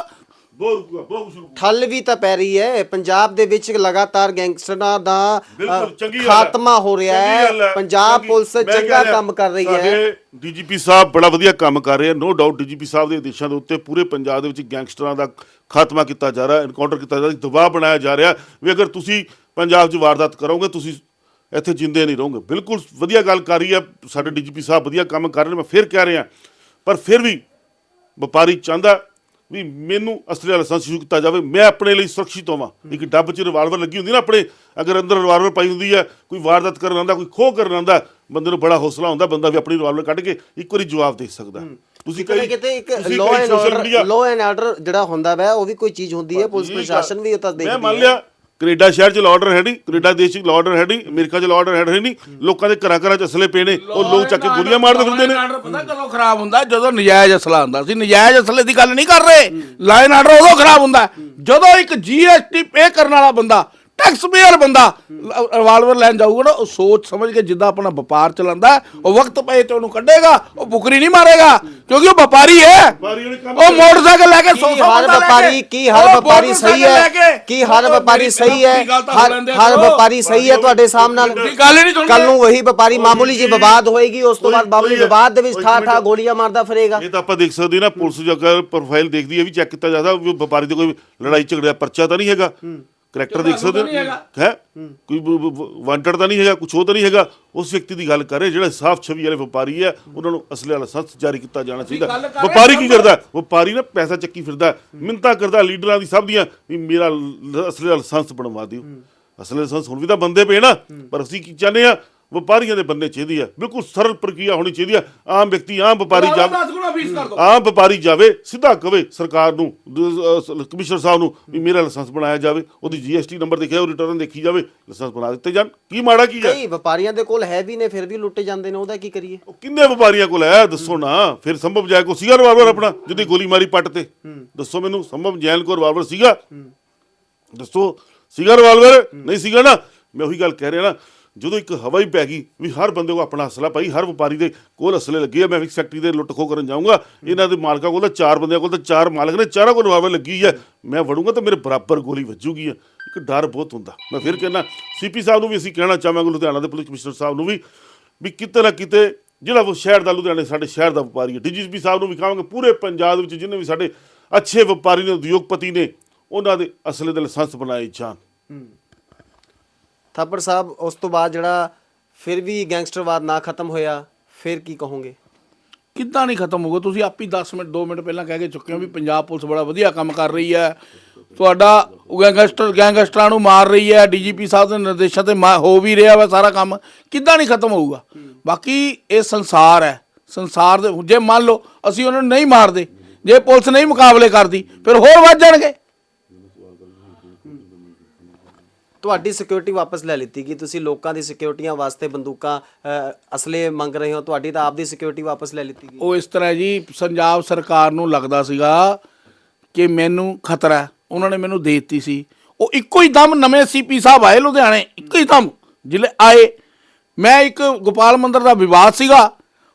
ਬਹੁਤ ਰੁਕੂਗਾ ਬਹੁਤ ਸ਼ੁਰੂ ਠੱਲ ਵੀ ਤਾਂ ਪੈ ਰਹੀ ਹੈ। ਪੰਜਾਬ ਦੇ ਵਿੱਚ ਲਗਾਤਾਰ ਗੈਂਗਸਟਰਾਂ ਦਾ ਅ, ਬਿਲਕੁਲ ਚੰਗੀ ਗੱਲ ਹੈ। ਖਾਤਮਾ ਹੋ ਰਿਹਾ ਚੰਗੀ ਗੱਲ ਹੈ ਪੰਜਾਬ ਚੰਗੀ- ਪੁਲਿਸ ਮੈਂ ਕਹਿ ਚੰਗਾ ਰਿਹਾ, ਕੰਮ ਕਰ ਰਹੀ ਹੈ। ਸਾਡੇ ਡੀਜੀਪੀ ਸਾਹਿਬ ਬੜਾ ਵਧੀਆ ਕੰਮ ਕਰ ਰਹੇ ਆ ਨੋ ਡਾਊਟ ਡੀਜੀਪੀ ਸਾਹਿਬ ਦੇ ਆਦੇਸ਼ਾਂ ਦੇ ਉੱਤੇ ਪੂਰੇ ਪੰਜਾਬ ਦੇ ਵਿੱਚ ਗੈਂਗਸਟਰਾਂ ਦਾ ਖਾਤਮਾ ਕੀਤਾ ਜਾ ਰਿਹਾ ਐਨਕਾਊਂਟਰ ਕੀਤਾ ਜਾ ਰਿਹਾ ਦਬਾਅ ਬਣਾਇਆ ਜਾ ਰਿਹਾ। ਵੀ ਅਗਰ ਤੁਸੀਂ ਪੰਜਾਬ 'ਚ ਵਾਰਦਾਤ ਕਰੋਗੇ ਤੁਸੀਂ ਇੱਥੇ ਜਿੰਦੇ ਨਹੀਂ ਰਹੋਗੇ। ਬਿਲਕੁਲ ਵਧੀਆ ਗੱਲ ਕਰ ਰਹੀ ਹੈ। ਸਾਡੇ ਡੀਜੀਪੀ ਸਾਹਿਬ ਵਧੀਆ ਕੰਮ ਕਰ ਰਹੇ ਨੇ ਮੈਂ ਫਿਰ ਕਹਿ ਰਿਹਾ। ਪਰ ਫਿਰ ਵੀ ਵਪਾਰੀ ਚਾਹੁੰਦਾ ਵੀ ਮੈਨੂੰ ਅਸਲੇ ਲਾਇਸੈਂਸ ਇਸ਼ੂ ਕੀਤਾ ਜਾਵੇ ਮੈਂ ਆਪਣੇ ਲਈ ਸੁਰੱਖਿਅਤ ਹੋਵਾਂ। ਇੱਕ ਡੱਬ 'ਚ ਰਿਵਾਲਵਰ ਲੱਗੀ ਹੁੰਦੀ ਨਾ ਆਪਣੇ ਅਗਰ ਅੰਦਰ ਰਿਵਾਲਵਰ ਪਾਈ ਹੁੰਦੀ ਹੈ ਕੋਈ ਵਾਰਦਾਤ ਕਰਨ ਆਉਂਦਾ ਕੋਈ ਖੋਹ ਕਰਨ ਆਉਂਦਾ ਬੰਦੇ ਨੂੰ ਬੜਾ ਹੌਸਲਾ ਹੁੰਦਾ ਬੰਦਾ ਵੀ ਆਪਣੀ ਰਿਵਾਲਵਰ ਕੱਢ ਕੇ ਇੱਕ ਵਾਰੀ ਜਵਾਬ ਦੇ ਸਕਦਾ। ਤੁਸੀਂ ਕਿਤੇ ਕਿਤੇ ਇੱਕ ਲਾਅ ਐਂਡ ਆਰਡਰ ਜਿਹੜਾ ਹੁੰਦਾ ਵੈ ਉਹ ਵੀ ਕੋਈ ਚੀਜ਼ ਹੁੰਦੀ ਹੈ ਪੁਲਿਸ ਪ੍ਰਸ਼ਾਸਨ ਵੀ ਉਹ ਤਾਂ ਦੇਖਦੀ ਮੈਂ ਮੰਨ ਹੈ ਲਿਆ ਕੈਨੇਡਾ ਸ਼ਹਿਰ 'ਚ ਲਾਅ ਆਰਡਰ ਹੈ ਨਹੀਂ ਕੈਨੇਡਾ ਦੇਸ਼ 'ਚ ਲਾਅ ਆਰਡਰ ਹੈ ਨਹੀਂ ਅਮਰੀਕਾ 'ਚ ਲਾਅ ਆਰਡਰ ਹੈ ਨਹੀਂ ਲੋਕਾਂ ਦੇ ਘਰਾਂ ਘਰਾਂ 'ਚ ਅਸਲੇ ਪਏ ਨੇ ਉਹ ਲੋਕ ਚੱਕ ਕੇ ਗੋਲੀਆਂ ਮਾਰਦੇ ਫਿਰਦੇ ਨੇ। ਆਰਡਰ ਪਤਾ ਕਦੋਂ ਖਰਾਬ ਹੁੰਦਾ? ਜਦੋਂ ਨਜਾਇਜ਼ ਅਸਲਾ ਹੁੰਦਾ। ਸੀ ਨਜਾਇਜ਼ ਅਸਲੇ ਦੀ ਗੱਲ ਨਹੀਂ ਕਰ ਰਹੇ। ਲਾਈਨ ਆਰਡਰ ਉਦੋਂ ਖਰਾਬ ਹੁੰਦਾ। ਜਦੋਂ ਇੱਕ ਜੀਐਸਟੀ ਪੇ ਕਰਨ ਵਾਲਾ ਬੰਦਾ ਟੈਕਸ ਪੇਅਰ ਬੰਦਾ ਰਿਵਾਲਵਰ ਲੈਣ ਜਾਊਗਾ ਨਾ ਉਹ ਸੋਚ ਸਮਝ ਕੇ ਜਿੱਦਾਂ ਆਪਣਾ ਵਪਾਰ ਚਲਾਉਂਦਾ ਉਹ ਵਕਤ ਪਏ ਤੇ ਉਹਨੂੰ ਕੱਢੇਗਾ ਉਹ ਬੁਕਰੀ ਨਹੀਂ ਮਾਰੇਗਾ ਕਿਉਂਕਿ ਉਹ ਵਪਾਰੀ ਹੈ। ਉਹ ਮੋਟਰਸਾਈਕਲ ਲੈ ਕੇ ਕੀ 100 ਹਰ ਵਪਾਰੀ ਕੀ ਹਰ ਵਪਾਰੀ ਸਹੀ ਹੈ? ਕੀ ਹਰ ਵਪਾਰੀ ਸਹੀ ਹੈ? ਹਰ ਵਪਾਰੀ ਸਹੀ ਹੈ ਤੁਹਾਡੇ ਸਾਹਮਣੇ। ਕੱਲ ਨੂੰ ਵਹੀ ਵਪਾਰੀ ਮਾਮੂਲੀ ਜੀ ਵਿਵਾਦ ਹੋਏਗੀ ਉਸ ਤੋਂ ਬਾਅਦ ਮਾਮੂਲੀ ਵਿਵਾਦ ਦੇ ਵਿੱਚ ਠਾ ਠਾ ਗੋਲੀਆਂ ਮਾਰਦਾ ਫਿਰੇਗਾ। ਇਹ ਤਾਂ ਆਪਾਂ ਦੇਖ ਸਕਦੇ ਹਾਂ ਨਾ ਪੁਲਿਸ ਜਗਰ ਪ੍ਰੋਫਾਈਲ ਦੇਖਦੀ ਹੈ ਵੀ ਚੈੱਕ ਕੀਤਾ ਜਾਂਦਾ ਵੀ ਵਪਾਰੀ ਦੇ ਕੋਈ ਲੜਾਈ ਝਗੜਾ ਪਰਚਾ ਤਾਂ ਨਹੀਂ ਹੈਗਾ। ਕਰੈਕਟਰ ਦੇਖ ਸਕਦੇ। ਹੈ। ਕੋਈ ਵਾਂਟਡ ਤਾਂ ਨਹੀਂ ਹੈਗਾ ਕੁਝ ਹੋਰ ਤਾਂ ਨਹੀਂ ਹੈਗਾ। ਉਸ ਵਿਅਕਤੀ ਦੀ ਗੱਲ ਕਰੇ ਜਿਹੜਾ ਸਾਫ਼ ਛਵੀ ਵਾਲੇ ਵਪਾਰੀ ਹੈ ਉਹਨਾਂ ਨੂੰ ਅਸਲੇ ਵਾਲਾ ਲਾਇਸੈਂਸ ਜਾਰੀ ਕੀਤਾ ਜਾਣਾ ਚਾਹੀਦਾ। ਰਹੇ ਵਪਾਰੀ ਕੀ। ਕਰਦਾ ਵਪਾਰੀ ਨਾ ਪੈਸਾ ਚੱਕੀ ਫਿਰਦਾ ਮਿੰਤਾ ਕਰਦਾ ਲੀਡਰਾਂ ਦੀ ਸਭ ਦੀਆਂ ਵੀ ਮੇਰਾ ਅਸਲੇ ਵਾਲਾ ਲਾਇਸੈਂਸ ਬਣਵਾ ਦਿਓ। ਅਸਲੇ ਲਾਇਸੈਂਸ ਹੁਣ ਵੀ ਤਾਂ ਬੰਦੇ ਪਏ ਨਾ ਪਰ ਅਸੀਂ ਕੀ ਚਾਹੁੰਦੇ ਆ ਵਪਾਰੀਆਂ ਦੇ ਬੰਦੇ ਚਾਹੀਦੀ ਆ ਬਿਲਕੁਲ ਸਰਲ ਪ੍ਰਕਿਰਿਆ ਹੋਣੀ ਚਾਹੀਦੀ ਆ ਆਮ ਵਿਅਕਤੀ ਆਮ ਵਪਾਰੀ ਜਾ 10 ਗੁਣਾ ਫੀਸ ਕਰ ਦੋ। ਆਮ ਵਪਾਰੀ ਜਾਵੇ ਸਿੱਧਾ ਕਵੇ ਸਰਕਾਰ ਨੂੰ ਦ- ਕਮਿਸ਼ਨਰ ਸਾਹਿਬ ਨੂੰ ਵੀ ਮੇਰਾ ਲਾਇਸੈਂਸ ਬਣਾਇਆ ਜਾਵੇ ਉਹਦੀ ਜੀਐਸਟੀ ਨੰਬਰ ਦੇਖਿਆ ਉਹ ਰਿਟਰਨ ਦੇਖੀ ਜਾਵੇ ਲਾਇਸੈਂਸ ਬਣਾ ਦਿੱਤੇ ਜਾਣ। ਕੀ ਮਾੜਾ ਕੀ ਹੈ? ਕਈ ਵਪਾਰੀਆਂ ਦੇ ਕੋਲ ਹੈ ਵੀ ਨੇ ਫਿਰ ਵੀ ਲੁੱਟੇ ਜਾਂਦੇ ਨੇ ਉਹਦਾ ਕੀ ਕਰੀਏ? ਉਹ ਕਿੰਨੇ ਵਪਾਰੀਆਂ ਕੋਲ ਹੈ? ਦੱਸੋ ਨਾ। ਫਿਰ ਸੰਭਵ ਜਾਏ ਕੋ ਸੀਗਾ ਰਿਵਾਲਵਰ ਆਪਣਾ ਜਿਹਦੀ ਗੋਲੀ ਮਾਰੀ ਪੱਟ ਤੇ। ਦੱਸੋ ਮੈਨੂੰ ਸੰਭਵ ਜੈਨ ਕੋ ਰਿਵਾਲਵਰ ਸੀਗਾ? ਦੱਸੋ ਸੀਗਾ ਰਿਵਾਲਵਰ ਨਹੀਂ ਸੀਗਾ ਨਾ? ਮੈਂ ਉਹੀ ਗੱਲ ਕਹਿ ਰਿਹਾ ਨਾ ਜਦੋਂ ਇੱਕ ਹਵਾ ਹੀ ਪੈ ਗਈ ਵੀ ਹਰ ਬੰਦੇ ਕੋ ਆਪਣਾ ਅਸਲਾ ਭਾਈ, ਹਰ ਵਪਾਰੀ ਦੇ ਕੋਲ ਅਸਲੇ ਲੱਗੇ ਆ, ਮੈਂ ਵੀ ਫੈਕਟਰੀ ਦੇ ਲੁੱਟ ਖੋ ਕਰਨ ਜਾਊਂਗਾ। ਇਹਨਾਂ ਦੇ ਮਾਲਕਾਂ ਕੋਲ ਤਾਂ ਚਾਰ ਬੰਦਿਆਂ ਕੋਲ ਤਾਂ ਚਾਰ ਮਾਲਕ ਨੇ, ਚਾਰਾਂ ਕੋਲ ਰਿਵਾਲਵਰ ਲੱਗੀ ਹੈ ਮੈਂ ਵੜੂੰਗਾ ਤਾਂ ਮੇਰੇ ਬਰਾਬਰ ਗੋਲੀ ਵੱਜੂਗੀ ਆ। ਇੱਕ ਡਰ ਬਹੁਤ ਹੁੰਦਾ। ਮੈਂ ਫਿਰ ਕਹਿੰਦਾ ਸੀਪੀ ਸਾਹਿਬ ਨੂੰ ਵੀ ਅਸੀਂ ਕਹਿਣਾ ਚਾਹਾਂਗੇ, ਲੁਧਿਆਣਾ ਦੇ ਪੁਲਿਸ ਕਮਿਸ਼ਨਰ ਸਾਹਿਬ ਨੂੰ ਵੀ ਵੀ ਕਿਤੇ ਨਾ ਕਿਤੇ ਜਿਹੜਾ ਉਹ ਸ਼ਹਿਰ ਦਾ ਲੁਧਿਆਣੇ ਸਾਡੇ ਸ਼ਹਿਰ ਦਾ ਵਪਾਰੀ ਹੈ ਡੀਜੀਪੀ ਸਾਹਿਬ ਨੂੰ ਵੀ ਕਹਾਂਗੇ, ਪੂਰੇ ਪੰਜਾਬ ਵਿੱਚ ਜਿੰਨੇ ਵੀ ਸਾਡੇ ਅੱਛੇ ਵਪਾਰੀ ਨੇ, ਉਦਯੋਗਪਤੀ ਨੇ, ਉਹਨਾਂ ਦੇ ਅਸਲੇ ਦੇ ਲਾਇਸੈਂਸ ਬਣਾਏ ਜਾਣ। ਥਾਪੜ ਸਾਹਿਬ, ਉਸ ਤੋਂ ਬਾਅਦ ਜਿਹੜਾ ਫਿਰ ਵੀ ਗੈਂਗਸਟਰਵਾਦ ਨਾ ਖਤਮ ਹੋਇਆ, ਫਿਰ ਕੀ ਕਹੋਗੇ? ਕਿੱਦਾਂ ਨਹੀਂ ਖਤਮ ਹੋਊਗਾ? ਤੁਸੀਂ ਆਪ ਹੀ 10 ਮਿੰਟ 2 ਮਿੰਟ ਪਹਿਲਾਂ ਕਹਿ ਕੇ ਚੁੱਕੇ ਹੋ ਵੀ ਪੰਜਾਬ ਪੁਲਿਸ ਬੜਾ ਵਧੀਆ ਕੰਮ ਕਰ ਰਹੀ ਹੈ। ਤੁਹਾਡਾ ਗੈਂਗਸਟਰ, ਗੈਂਗਸਟਰਾਂ ਨੂੰ ਮਾਰ ਰਹੀ ਹੈ, ਡੀਜੀਪੀ ਸਾਹਿਬ ਦੇ ਨਿਰਦੇਸ਼ਾਂ ਤੇ ਮਾ- ਹੋ ਵੀ ਰਿਹਾ ਵਾ ਸਾਰਾ ਕੰਮ। ਕਿੱਦਾਂ ਨਹੀਂ ਖਤਮ ਹੋਊਗਾ? ਬਾਕੀ ਇਹ ਸੰਸਾਰ ਹੈ। ਸੰਸਾਰ ਦੇ ਜੇ ਮੰਨ ਲਓ, ਅਸੀਂ ਉਹਨਾਂ ਨੂੰ ਨਹੀਂ ਮਾਰਦੇ, ਜੇ ਪੁਲਿਸ ਨਹੀਂ ਮੁਕਾਬਲੇ ਕਰਦੀ, ਫਿਰ ਹੋਰ ਵੱਧ ਜਾਣਗੇ। ਤੁਹਾਡੀ ਸਿਕਿਉਰਿਟੀ ਵਾਪਸ ਲੈ ਲਿੱਤੀ ਗਈ। ਤੁਸੀਂ ਲੋਕਾਂ ਦੀ ਸਿਕਿਉਰਿਟੀਆਂ ਵਾਸਤੇ ਬੰਦੂਕਾਂ ਅ, ਅਸਲੇ ਮੰਗ ਰਹੇ ਹੋ। ਤੁਹਾਡੀ ਤਾਂ ਆਪਦੀ ਸਿਕਿਉਰਿਟੀ ਵਾਪਸ ਲੈ ਲਿੱਤੀ ਗਈ। ਉਹ ਇਸ ਤਰ੍ਹਾਂ ਹੈ ਜੀ ਪੰਜਾਬ ਸਰਕਾਰ ਨੂੰ ਲੱਗਦਾ ਸੀਗਾ ਕਿ ਮੈਨੂੰ ਖਤਰਾ ਹੈ। ਉਹਨਾਂ ਨੇ ਮੈਨੂੰ ਦੇ ਦਿੱਤੀ ਸੀ। ਉਹ ਇੱਕੋ ਹੀ ਦਮ ਨਵੇਂ ਸੀਪੀ ਸਾਹਿਬ ਆਏ ਲੁਧਿਆਣੇ ਇੱਕੋ ਹੀ ਦਮ ਜਿਲੇ ਆਏ। ਮੈਂ ਇੱਕ ਗੋਪਾਲ ਮੰਦਰ ਦਾ ਵਿਵਾਦ ਸੀਗਾ।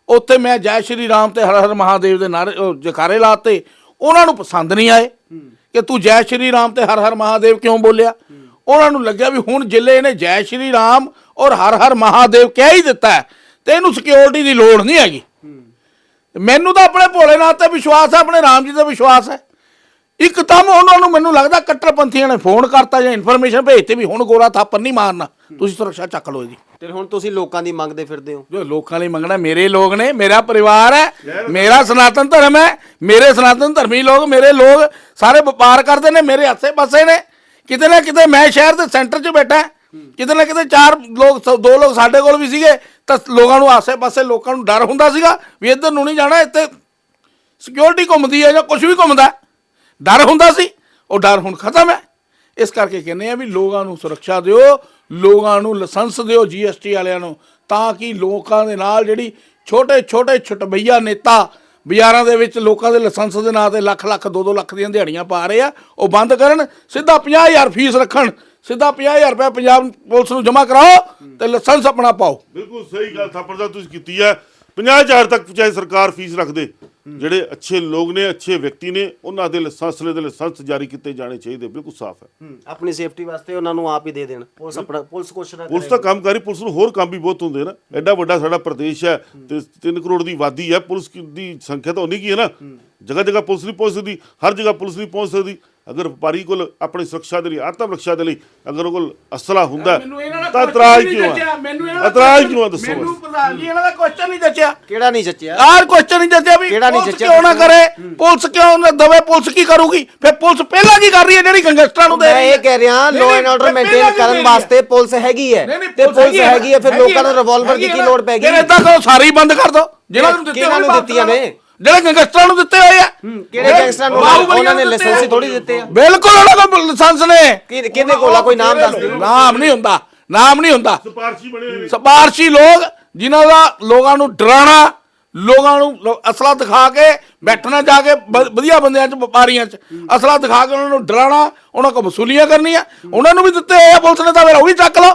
ਉੱਥੇ ਮੈਂ ਜੈ ਸ਼੍ਰੀ ਰਾਮ ਤੇ ਹਰ ਹਰ ਮਹਾਦੇਵ ਦੇ ਨਾਰੇ ਉਹ ਜਕਾਰੇ ਲਾਤੇ। ਉਹਨਾਂ ਨੂੰ ਪਸੰਦ ਨਹੀਂ ਆਏ ਕਿ ਤੂੰ ਜੈ ਸ਼੍ਰੀ ਰਾਮ ਤੇ ਹਰ ਹਰ ਮਹਾਦੇਵ ਕਿਉਂ ਬੋਲਿਆ? ਉਹਨਾਂ ਨੂੰ ਲੱਗਿਆ ਵੀ ਹੁਣ ਜਿਲੇ ਇਹਨੇ ਜੈ ਸ਼੍ਰੀ ਰਾਮ ਔਰ ਹਰ ਹਰ ਮਹਾਦੇਵ ਕਹਿ ਹੀ ਦਿੱਤਾ ਹੈ, ਤੇ ਇਹਨੂੰ ਸਿਕਿਉਰਿਟੀ ਦੀ ਲੋੜ ਨਹੀਂ ਹੈਗੀ। ਮੈਨੂੰ ਤਾਂ ਆਪਣੇ ਭੋਲੇਨਾਥ ਤੇ ਵਿਸ਼ਵਾਸ ਹੈ ਆਪਣੇ ਰਾਮ ਜੀ ਤੇ ਵਿਸ਼ਵਾਸ ਹੈ। ਇੱਕਦਮ ਉਹਨਾਂ ਨੂੰ ਮੈਨੂੰ ਲੱਗਦਾ ਕੱਟੜਪੰਥੀਆਂ ਨੇ ਫੋਨ ਕਰਤਾ ਜਾਂ ਇਨਫੋਰਮੇਸ਼ਨ ਭੇਜਤੀ ਵੀ ਹੁਣ ਗੋਰਾ ਥਾਪਰ ਨਹੀਂ ਮਾਰਨਾ। ਤੁਸੀਂ ਸੁਰੱਖਿਆ ਚੱਕ ਲਓ ਜੀ ਤੇ ਹੁਣ ਤੁਸੀਂ ਲੋਕਾਂ ਦੀ ਮੰਗਦੇ ਫਿਰਦੇ ਹੋ? ਜੋ ਲੋਕਾਂ ਲਈ ਮੰਗਣਾ ਮੇਰੇ ਲੋਕ ਨੇ ਮੇਰਾ ਪਰਿਵਾਰ ਹੈ ਮੇਰਾ ਸਨਾਤਨ ਧਰਮ ਹੈ ਮੇਰੇ ਸਨਾਤਨ ਧਰਮੀ ਲੋਕ ਮੇਰੇ ਲੋਕ ਸਾਰੇ ਵਪਾਰ ਕਰਦੇ ਨੇ ਮੇਰੇ ਆਸੇ ਪਾਸੇ ਨੇ। ਕਿਤੇ ਨਾ ਕਿਤੇ ਮੈਂ ਸ਼ਹਿਰ ਦੇ ਸੈਂਟਰ 'ਚ ਬੈਠਾ, ਕਿਤੇ ਨਾ ਕਿਤੇ ਚਾਰ ਲੋਕ, ਸ- ਦੋ ਲੋਕ ਸਾਡੇ ਕੋਲ ਵੀ ਸੀਗੇ, ਤਾਂ ਲੋਕਾਂ ਨੂੰ ਆਸੇ ਪਾਸੇ ਲੋਕਾਂ ਨੂੰ ਡਰ ਹੁੰਦਾ ਸੀਗਾ ਵੀ ਇੱਧਰ ਨੂੰ ਨਹੀਂ ਜਾਣਾ, ਇੱਥੇ ਸਿਕਿਉਰਿਟੀ ਘੁੰਮਦੀ ਹੈ ਜਾਂ ਕੁਝ ਵੀ ਘੁੰਮਦਾ। ਡਰ ਹੁੰਦਾ ਸੀ, ਉਹ ਡਰ ਹੁਣ ਖਤਮ ਹੈ। ਇਸ ਕਰਕੇ ਕਹਿੰਦੇ ਆ ਵੀ ਲੋਕਾਂ ਨੂੰ ਸੁਰੱਖਿਆ ਦਿਓ, ਲੋਕਾਂ ਨੂੰ ਲਾਇਸੈਂਸ ਦਿਓ ਜੀਐਸਟੀ ਵਾਲਿਆਂ ਨੂੰ, ਤਾਂ ਕਿ ਲੋਕਾਂ ਦੇ ਨਾਲ ਜਿਹੜੀ ਛੋਟੇ ਛੋਟੇ ਛਟਬਈਆ ਨੇਤਾ ਬਾਜ਼ਾਰਾਂ ਦੇ ਵਿੱਚ ਲੋਕਾਂ ਦੇ ਲਾਇਸੈਂਸ ਦੇ ਨਾਂ ਤੇ ਲੱਖ ਲੱਖ 2-2 ਲੱਖ ਦੀਆਂ ਦਿਹਾੜੀਆਂ ਪਾ ਰਹੇ ਆ। ਉਹ ਬੰਦ ਕਰਨ, ਸਿੱਧਾ 50000 ਫੀਸ ਰੱਖਣ, ਸਿੱਧਾ 50000 ਰੁਪਏ ਪੰਜਾਬ ਪੁਲਿਸ ਨੂੰ ਜਮ੍ਹਾਂ ਕਰਾਓ ਤੇ ਲਾਇਸੈਂਸ ਆਪਣਾ ਪਾਓ। ਬਿਲਕੁਲ ਸਹੀ ਗੱਲ ਥਾਪੜ ਸਾਹਿਬ ਤੁਸੀਂ ਕੀਤੀ ਹੈ। 50000 ਤੱਕ ਚਾਹੇ ਸਰਕਾਰ ਫੀਸ ਰੱਖ ਦੇ। ਜਿਹੜੇ ਅੱਛੇ ਲੋਕ ਨੇ ਅੱਛੇ ਵਿਅਕਤੀ ਨੇ ਉਹਨਾਂ ਦੇ ਲਾਇਸੈਂਸ ਦੇ ਲਾਇਸੈਂਸ ਜਾਰੀ ਕੀਤੇ ਜਾਣੇ ਚਾਹੀਦੇ ਬਿਲਕੁਲ ਸਾਫ਼ ਹੈ। ਆਪਣੀ ਸੇਫਟੀ ਵਾਸਤੇ ਉਹਨਾਂ ਨੂੰ ਆਪ ਹੀ ਦੇ ਦੇਣ। ਪੁਲਿਸ ਆਪਣਾ ਪੁਲਿਸ ਕੁਛ ਨਾ ਪੁਲਿਸ ਤਾਂ ਕੰਮ ਕਰੀ ਪੁਲਿਸ ਨੂੰ ਹੋਰ ਕੰਮ ਵੀ ਬਹੁਤ ਹੁੰਦੇ ਨਾ। ਐਡਾ ਵੱਡਾ ਸਾਡਾ ਪ੍ਰਦੇਸ਼ ਹੈ ਤੇ 3 ਕਰੋੜ ਦੀ ਆਬਾਦੀ ਹੈ ਪੁਲਿਸ ਕੀ- ਦੀ ਸੰਖਿਆ ਤਾਂ ਉਨੀ ਕੀ ਹੈ ਨਾ। ਜਗ੍ਹਾ ਜਗ੍ਹਾ ਪੁਲਿਸ ਨਹੀਂ ਪਹੁੰਚ ਸਕਦੀ ਹਰ ਜਗ੍ਹਾ ਪੁਲਿਸ ਨਹੀਂ ਪਹੁੰਚ ਸਕਦੀ। ਅਗਰ ਵਪਾਰੀ ਕੋਲ ਆਪਣੀ ਸੁਰੱਖਿਆ ਦੇ ਲਈ ਆਤਮ ਰੱਖਿਆ ਦੇ ਲਈ ਅਗਰ ਉਹ ਕੋਲ ਅਸਲਾ ਹੁੰਦਾ ਤਾਂ ਇਤਰਾਜ਼ ਕਿਉਂ ਹੈ ਇਤਰਾਜ਼ ਕਿਉਂ ਹੈ ਦੱਸੋ ਮੈਨੂੰ। ਪ੍ਰਧਾਨ ਜੀ ਇਹਨਾਂ ਦਾ ਕੁਐਸਚਨ ਨਹੀਂ ਜੱਜਿਆ ਕਿਹੜਾ ਨਹੀਂ ਜੱਚਿਆ? ਯਾਰ ਕੁਐਸਚਨ ਨਹੀਂ ਜੱਜਿਆ ਵੀ ਕਿਹੜਾ ਨਹੀਂ ਪੁਲਿਸ ਜੱਜਿਆ ਕਿਉਂ ਨਾ? ਕਰੇ? ਪੁਲਿਸ ਕਿਉਂ ਨਾ ਦਵੇ? ਪੁਲਿਸ ਕੀ ਕਰੂਗੀ? ਫਿਰ ਪੁਲਿਸ ਪਹਿਲਾਂ ਕੀ ਕਰ ਰਹੀ ਹੈ ਜਿਹੜੀ ਗੈਂਗਸਟਰਾਂ ਨੂੰ ਦੇ ਮੈਂ ਇਹ ਕਹਿ ਰਿਹਾ ਨਹੀਂ, ਐਂਡ ਆਰਡਰ ਮੇਨਟੇਨ ਕਰਨ ਵਾਸਤੇ ਪੁਲਿਸ ਹੈਗੀ ਹੈ। ਤੇ ਪੁਲਿਸ ਹੈਗੀ ਹੈ। ਫਿਰ ਲੋਕਾਂ ਨੂੰ ਰਿਵਾਲਵਰ ਦੀ ਕੀ ਲੋੜ ਪੈਗੀ ਫਿਰ ਇਦਾਂ ਕਰੋ ਸਾਰੇ ਬੰਦ ਕਰ ਦਿਓ। ਜਿਹਨਾਂ ਨੂੰ ਦਿੱਤੀਆਂ ਨੇ? ਜਿਹੜੇ ਗੈਂਗਸਟਰਾਂ ਨੂੰ ਦਿੱਤੇ ਹੋਏ ਆ। ਕਿਹੜੇ ਗੈਂਗਸਟਰਾਂ ਨੂੰ? ਉਹਨਾਂ ਨੇ ਲਾਇਸੈਂਸ ਆ। ਥੋੜੀ ਦਿੱਤੇ ਆ। ਬਿਲਕੁਲ ਉਹਨਾਂ ਕੋਲ ਲਾਇਸੈਂਸ ਨੇ। ਕਿ- ਕਿਹਦੇ ਕੋਲ ਆ? ਕੋਈ ਨਾਮ ਦੱਸ ਦਿਓ। ਨਾਮ ਨਹੀਂ ਹੁੰਦਾ ਨਾਮ ਨਹੀਂ ਹੁੰਦਾ। ਸਿਫਾਰਸ਼ੀ ਬਣੇ ਹੋਏ ਨੇ। ਸਪਾਰਸ਼ੀ ਲੋਕ ਜਿਨ੍ਹਾਂ ਦਾ ਲੋਕਾਂ ਨੂੰ ਡਰਾਣਾ ਲੋਕਾਂ ਨੂੰ ਲੋ- ਅਸਲਾ ਦਿਖਾ ਕੇ ਬੈਠਣਾ ਜਾ ਕੇ ਵ- ਵਧੀਆ ਬੰਦਿਆਂ 'ਚ ਵਪਾਰੀਆਂ 'ਚ ਅਸਲਾ ਦਿਖਾ ਕੇ ਉਹਨਾਂ ਨੂੰ ਡਰਾਣਾ ਉਹਨਾਂ ਕੋਲ ਵਸੂਲੀਆਂ ਕਰਨੀਆਂ ਉਹਨਾਂ ਨੂੰ ਵੀ ਦਿੱਤੇ ਹੋਏ ਆ ਪੁਲਿਸ ਨੇ ਤਾਂ ਫਿਰ ਉਹ ਵੀ ਚੱਕ ਲਓ।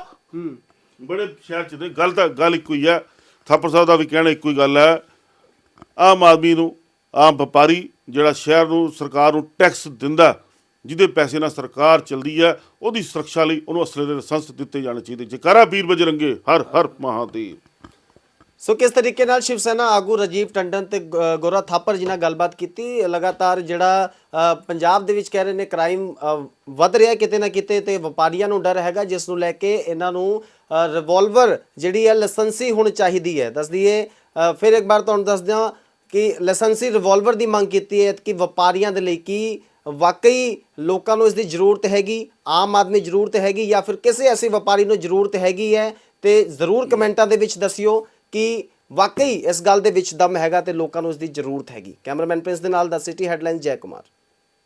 ਬੜੇ ਸ਼ਹਿਰ ਚ ਨੇ ਗੱਲ ਤਾਂ ਗੱਲ ਇੱਕੋ ਹੀ ਹੈ ਥਾਪਰ ਸਾਹਿਬ ਦਾ ਵੀ ਕਹਿਣਾ ਇੱਕੋ ਹੀ ਗੱਲ ਹੈ ਆਮ ਆਦਮੀ ਨੂੰ, ਆਮ ਵਪਾਰੀ ਜਿਹੜਾ ਸ਼ਹਿਰ ਨੂੰ, ਸਰਕਾਰ ਨੂੰ ਟੈਕਸ ਦਿੰਦਾ ਜਿਹਦੇ ਪੈਸੇ ਨਾਲ ਸਰਕਾਰ ਚੱਲਦੀ ਹੈ, ਉਹਦੀ ਸੁਰੱਖਿਆ ਲਈ ਉਹਨੂੰ ਅਸਲੇ ਦੇ ਲਾਇਸੈਂਸ ਦਿੱਤੇ ਜਾਣੇ ਚਾਹੀਦੇ। ਜਕਾਰਾ ਵੀਰ ਬਜਰੰਗੇ ਹਰ ਹਰ ਮਹਾਦੇਵ ਸੋ ਕਿਸ ਤਰੀਕੇ ਨਾਲ ਸ਼ਿਵ ਸੈਨਾ, ਆਗੂ ਰਾਜੀਵ ਟੰਡਨ ਤੇ ਗੋਰਾ ਥਾਪਰ ਜੀ ਨਾਲ ਗੱਲਬਾਤ ਕੀਤੀ? ਲਗਾਤਾਰ ਜਿਹੜਾ ਪੰਜਾਬ ਦੇ ਵਿੱਚ ਕਹਿ ਰਹੇ ਨੇ ਕ੍ਰਾਈਮ ਵੱਧ ਰਿਹਾ ਕਿਤੇ ਨਾ ਕਿਤੇ ਤੇ ਵਪਾਰੀਆਂ ਨੂੰ ਡਰ ਹੈਗਾ, ਜਿਸ ਨੂੰ ਲੈ ਕੇ ਇਹਨਾਂ ਨੂੰ ਰਿਵਾਲਵਰ ਜਿਹੜੀ ਹੈ ਲਾਇਸੈਂਸੀ ਹੋਣੀ ਚਾਹੀਦੀ ਹੈ। ਦੱਸ ਦਈਏ ਫਿਰ ਇੱਕ ਵਾਰ ਤੁਹਾਨੂੰ ਦੱਸ ਦਿਆਂ ਕਿ ਲਾਇਸੈਂਸੀ ਰਿਵਾਲਵਰ ਦੀ ਮੰਗ ਕੀਤੀ ਹੈ ਕਿ ਵਪਾਰੀਆਂ ਦੇ ਲਈ ਕੀ ਵਾਕਈ ਲੋਕਾਂ ਨੂੰ ਇਸ ਦੀ ਜ਼ਰੂਰਤ ਹੈਗੀ, ਆਮ ਆਦਮੀ ਜ਼ਰੂਰਤ ਹੈਗੀ ਜਾਂ ਫਿਰ ਕਿਸੇ ਐਸੇ ਵਪਾਰੀ ਨੂੰ ਜ਼ਰੂਰਤ ਹੈਗੀ ਹੈ ਤੇ ਜ਼ਰੂਰ ਕਮੈਂਟਾਂ ਦੇ ਵਿੱਚ ਦੱਸਿਓ ਕਿ ਵਾਕਈ ਇਸ ਗੱਲ ਦੇ ਵਿੱਚ ਦਮ ਹੈਗਾ ਤੇ ਲੋਕਾਂ ਨੂੰ ਇਸ ਦੀ ਜ਼ਰੂਰਤ ਹੈਗੀ। ਕੈਮਰਾਮੈਨ ਪ੍ਰਿੰਸ ਦੇ ਨਾਲ ਦਾ ਸਿਟੀ ਹੈਡਲਾਈਨ ਜੈ ਕੁਮਾਰ।